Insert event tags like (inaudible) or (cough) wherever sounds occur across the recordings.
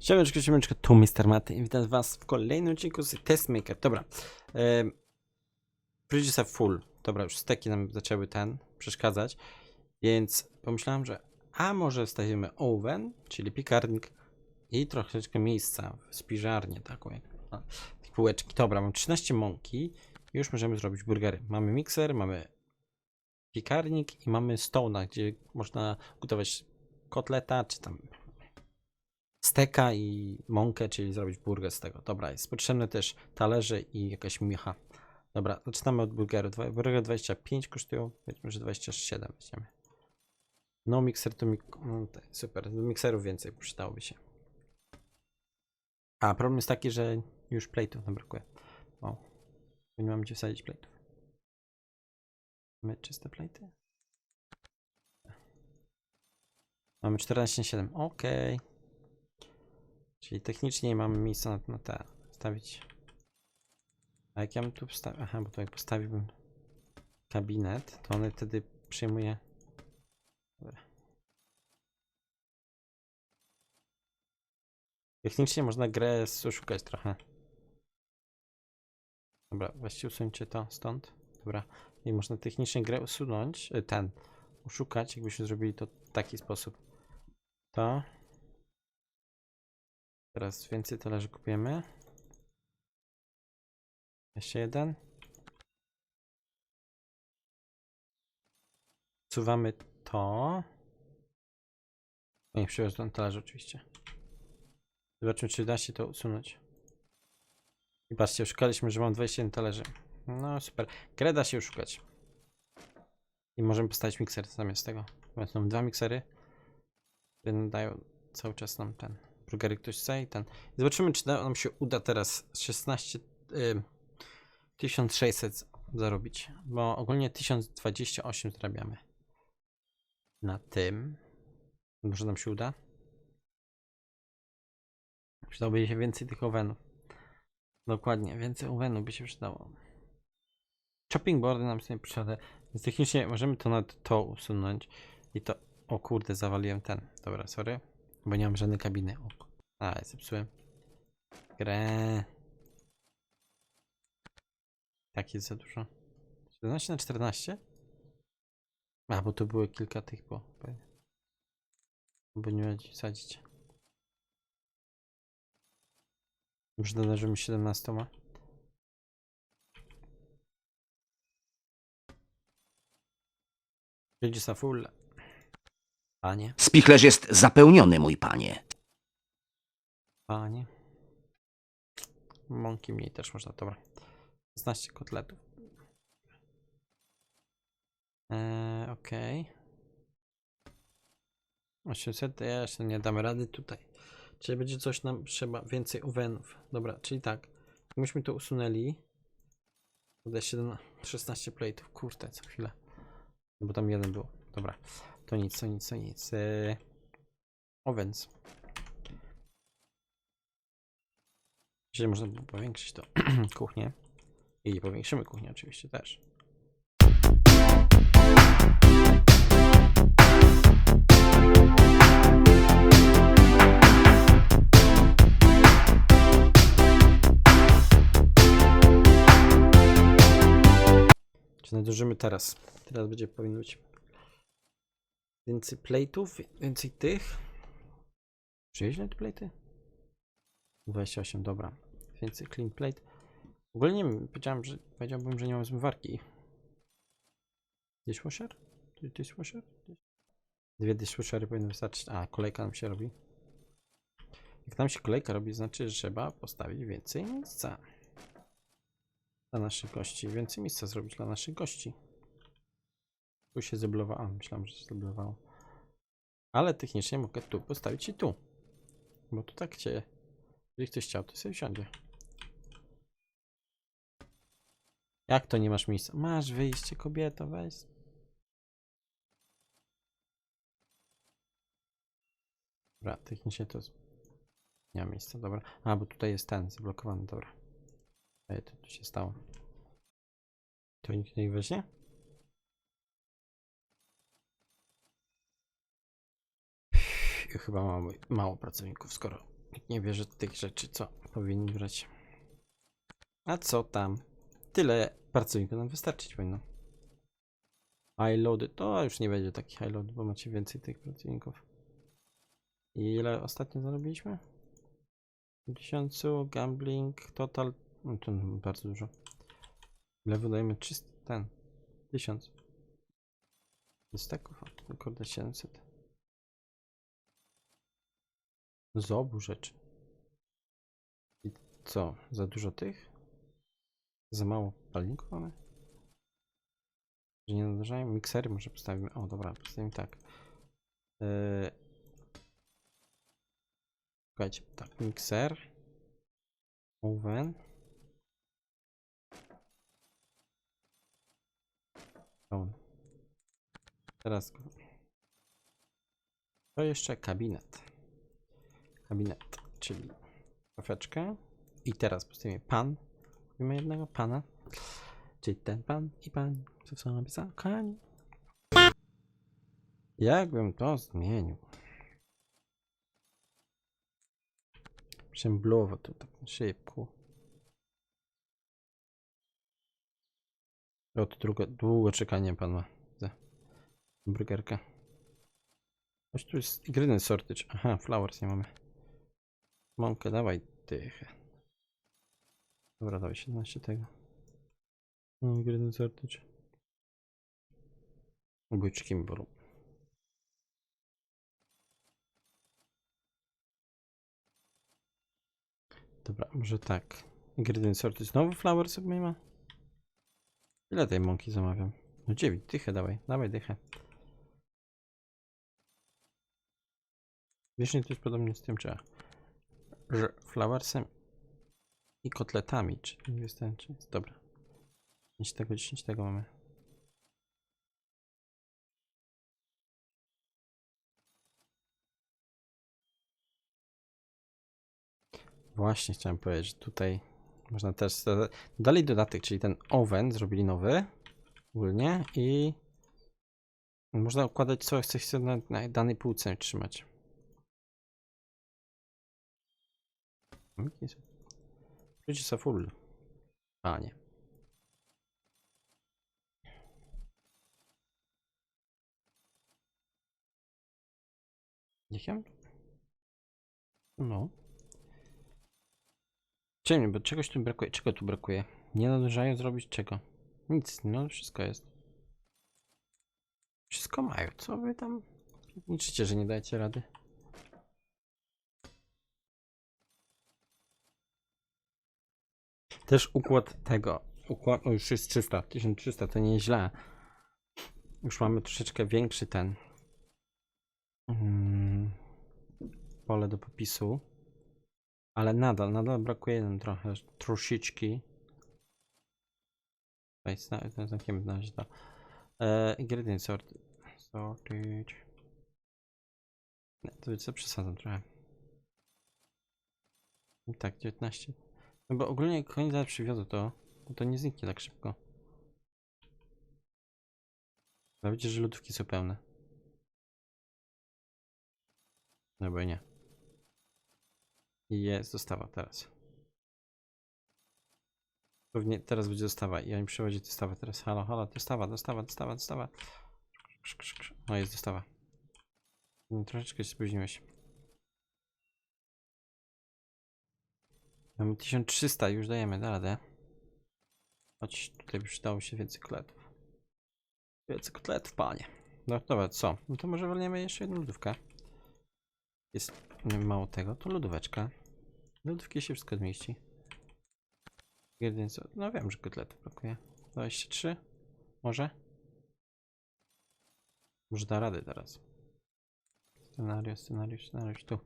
Siemaneczko, siemaneczko, tu Mr. Maty i witam was w kolejnym odcinku z Testmaker. Dobra, e, Bridges full. Dobra, już steki nam zaczęły ten przeszkadzać, więc pomyślałem, że a może wstawimy oven, czyli piekarnik i troszeczkę miejsca w spiżarnię taką jak takie półeczki. Dobra, mam 13 mąki już możemy zrobić burgery. Mamy mikser, mamy piekarnik i mamy stołna, gdzie można gotować kotleta, czy tam steka i mąkę, czyli zrobić burger z tego. Dobra, jest potrzebne też talerze i jakaś micha. Dobra, zaczynamy od burgeru. Burgery 25 kosztują, powiedzmy, że 27 weźmiemy. No mikser to mik no, super, mikserów więcej przydałoby się. A problem jest taki, że już plate'ów nam brakuje. O, nie mam gdzie wsadzić plate'ów. Mamy czyste plate'y? Mamy 14,7. Okej. Czyli technicznie mamy miejsce na, na te stawić. A jak ja bym tu postawił. Aha, bo to jak postawiłbym kabinet, to on wtedy przyjmuje. Technicznie można grę oszukać trochę. Dobra, właściwie usuńcie to stąd. Dobra. I można technicznie grę usunąć. y, Ten. Oszukać, jakbyśmy zrobili to w taki sposób. To. Teraz więcej talerzy kupujemy. Jeszcze jeden. Wsuwamy to. Nie, przywiozłem talerze oczywiście. Zobaczmy, czy da się to usunąć. I patrzcie, szukaliśmy, że mam 21 talerzy. No super. Grę da się oszukać. I możemy postawić mikser zamiast tego. Więc mam dwa miksery. które dają cały czas nam ten burgery ktoś chce i ten. Zobaczymy, czy nam się uda teraz 16 y, 1600 zarobić, bo ogólnie 1028 zarabiamy na tym. Może nam się uda? Przydałoby się więcej tych owenów. Dokładnie, więcej owenów by się przydało. Chopping boardy nam się nie więc technicznie możemy to na to usunąć i to... O kurde, zawaliłem ten. Dobra, sorry. Bo nie mam żadnej kabiny. O, a, zepsułem. Grę. Tak jest za dużo. 17 na 14? A, bo tu były kilka tych, bo... Bo nie gdzie wsadzić. Już mi 17. Jedzie za full. Panie, Spichlerz jest zapełniony, mój panie. Panie. Mąki mniej też można, dobra. 16 kotletów. Eee, okej. 800, ja jeszcze nie damy rady tutaj. Czyli będzie coś nam trzeba, więcej owenów. Dobra, czyli tak. Myśmy to usunęli. Na 16 plate'ów. Kurde, co chwilę. No Bo tam jeden był. Dobra. To nic, to nic, to nic. Eee, ovens. Czyli można było powiększyć to (clears throat) kuchnię. I powiększymy kuchnię oczywiście też. Czy nadążymy teraz? Teraz będzie powinno być więcej plate'ów, więcej tych. Przyjeźdźmy te plate'y? 28, dobra. Więcej clean plate. W ogóle nie wiem, że powiedziałbym, że nie mam zmywarki. Dishwasher? Dishwasher? Dwie dishwashery powinny wystarczyć. A, kolejka nam się robi. Jak nam się kolejka robi, znaczy, że trzeba postawić więcej miejsca. Dla naszych gości. Więcej miejsca zrobić dla naszych gości. Tu się zablowało. A, myślałem, że się zablowało. Ale technicznie mogę tu postawić i tu. Bo tu tak cię jeżeli ktoś chciał, to sobie wsiądzie. Jak to nie masz miejsca? Masz wyjście, kobieto, weź. Dobra, technicznie to. Nie ma miejsca, dobra. A, bo tutaj jest ten zablokowany, dobra. Ej, to tu się stało. To nikt nie weźmie? Chyba mało, mało pracowników, skoro nie bierze tych rzeczy, co powinni brać. A co tam? Tyle pracowników nam wystarczyć powinno. High loady, to już nie będzie taki high load, bo macie więcej tych pracowników. I ile ostatnio zarobiliśmy? 1000, gambling, total, no to bardzo dużo. Ile wydajemy? 300, ten, 1000. Steków, kurde 700. Z obu rzeczy. I co? Za dużo tych? Za mało palników mamy? Że nie nadarzają? Miksery może postawimy. O, dobra, postawimy tak. Yy... Słuchajcie, tak, mikser. Oven. On. Teraz. To jeszcze kabinet. Kabinet, czyli szafeczkę. I teraz postawimy pan. Mamy jednego pana. Czyli ten pan i pan, co są napisane. Jakbym to zmienił? Przemblowo to tak szybko. O, to długo, długo czekanie pan ma. Za burgerkę. Coś tu jest ingredient sortage. Aha, flowers nie mamy. Mąkę, dawaj dychę. Dobra, dawaj 17 tego. No, ingredient sortage. Byczki mi bolą. Dobra, może tak. Ingredient sorted. Znowu flower sobie ma? Ile tej mąki zamawiam? No 9, dychę dawaj, dawaj dychę. Wiesz, nie to jest podobnie z tym, czy że flowersem i kotletami, czy wystarczy? Dobra. 10 tego, 10 tego mamy. Właśnie chciałem powiedzieć, że tutaj można też dalej dodatek, czyli ten oven zrobili nowy ogólnie i można układać co chce na, na danej półce trzymać. Ludzie są full. A nie. No. Czemu? Bo czegoś tu brakuje. Czego tu brakuje? Nie nadążają zrobić czego? Nic, no wszystko jest. Wszystko mają. Co wy tam liczycie, że nie dajecie rady? Też układ tego. Układ, o już jest 300, 1300, to nieźle. Już mamy troszeczkę większy ten. Mm, pole do popisu. Ale nadal, nadal brakuje nam trochę, troszeczki. Tutaj zna- Zamkniemy na to. E, ingredient sort, sortage. Nie, to co przesadzam trochę. I tak, 19. No bo ogólnie jak oni zaraz to, to, nie zniknie tak szybko. Chyba widzicie, że lodówki są pełne. No bo nie. I jest dostawa teraz. Pewnie teraz będzie dostawa i oni przychodzi dostawa teraz. Halo, halo, dostawa, dostawa, dostawa, dostawa. Krz. No jest dostawa. No, troszeczkę się spóźniłeś. Mamy 1300, już dajemy, da radę. Choć tutaj przydało się więcej kotletów. Więcej kotletów, panie. No dobra, co? No to może walniemy jeszcze jedną lodówkę. Jest mało tego, to lodóweczka. Lodówki się wszystko zmieści. Jeden? No wiem, że kotletów brakuje. 23? Może? Może da radę teraz. Scenariusz, scenariusz, scenariusz, tu.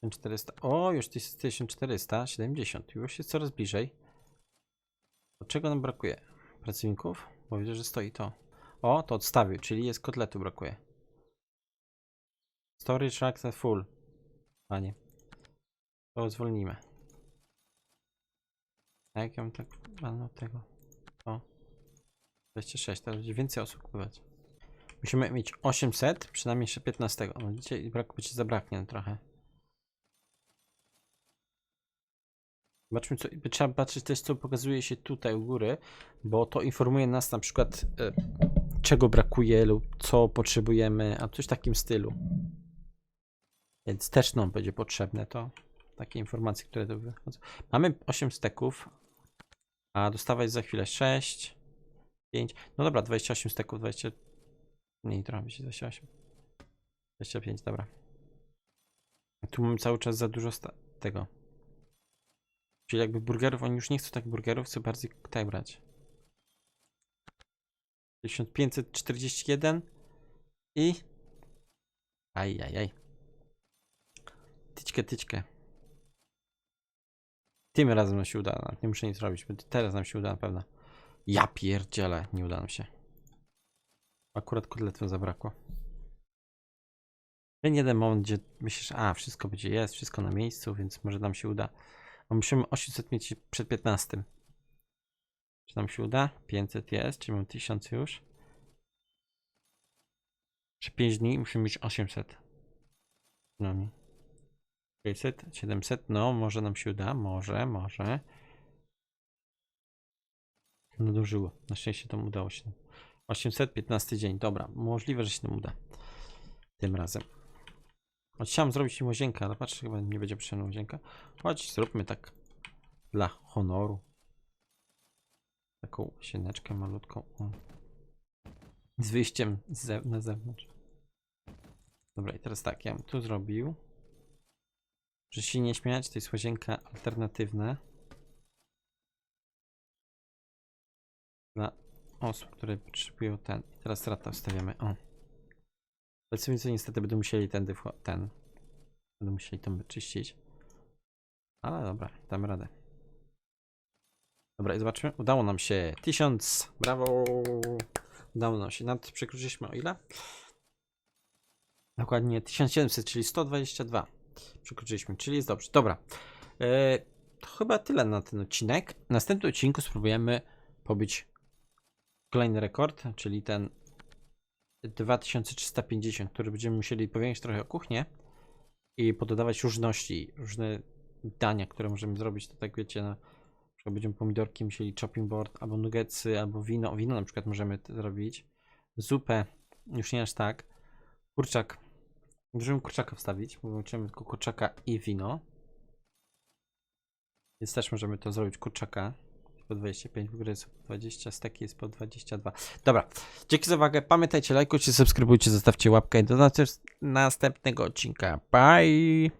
1400. O, już to jest 1470. Już jest coraz bliżej. Od czego nam brakuje? Pracowników? Bo widzę, że stoi to. O, to odstawił, czyli jest kotletu brakuje. Storage access full. Panie. To zwolnimy. A jak ja mam tak walnął tego? O. 26, teraz będzie więcej osób kupować. Musimy mieć 800, przynajmniej jeszcze 15. No i brak, zabraknie trochę. Zobaczmy, co, trzeba patrzeć też, co pokazuje się tutaj u góry, bo to informuje nas na przykład, e, czego brakuje lub co potrzebujemy, a coś w takim stylu. Więc też nam będzie potrzebne to, takie informacje, które tu wychodzą. Mamy 8 steków, a dostawa jest za chwilę 6, 5, no dobra, 28 steków, 20, nie, trochę mi się 28, 25, dobra. Tu mamy cały czas za dużo tego. Czyli jakby burgerów, oni już nie chcą tak burgerów, chcą bardziej tutaj brać. 1541 i... Aj, aj, aj. Tyczkę, tyczkę. Tym razem nam się uda, nawet nie muszę nic robić, teraz nam się uda na pewno. Ja pierdzielę, nie uda nam się. Akurat kotletów zabrakło. Ten jeden moment, gdzie myślisz, a wszystko będzie jest, wszystko na miejscu, więc może nam się uda. A musimy 800 mieć przed 15. Czy nam się uda? 500 jest, czyli mam 1000 już. Czy 5 dni musimy mieć 800. No mi. 600, 700, no może nam się uda, może, może. Nadążyło. Na szczęście to udało się. 815 dzień, dobra. Możliwe, że się nam uda. Tym razem. Choć Chciałem zrobić im łazienkę, ale patrzę, chyba nie będzie potrzebna łazienka. Chodź, zróbmy tak dla honoru. Taką łazieneczkę malutką. O. Z wyjściem z na zewnątrz. Dobra, i teraz tak, ja bym tu zrobił. Że się nie śmiać, to jest łazienka alternatywna. Dla osób, które potrzebują ten. I teraz rata wstawiamy. O. Pracownicy niestety będą musieli ten. Będą musieli tam czyścić. Ale dobra, damy radę. Dobra, i zobaczmy. Udało nam się. 1000. Brawo. Udało nam się. Nawet przekroczyliśmy o ile? Dokładnie 1700, czyli 122. Przekroczyliśmy, czyli jest dobrze. Dobra. E, to chyba tyle na ten odcinek. W następnym odcinku spróbujemy pobić kolejny rekord, czyli ten 2350, który będziemy musieli powiększyć trochę o kuchnię i pododawać różności, różne dania, które możemy zrobić. To tak wiecie, na przykład będziemy pomidorki musieli chopping board, albo nuggetsy, albo wino. Wino na przykład możemy zrobić. Zupę, już nie aż tak. Kurczak. Możemy kurczaka wstawić, bo łączymy tylko kurczaka i wino. Więc też możemy to zrobić kurczaka. Po 25, w jest po 20, steki jest po 22. Dobra, dzięki za uwagę. Pamiętajcie, lajkujcie, subskrybujcie, zostawcie łapkę i do nas- następnego odcinka. Bye!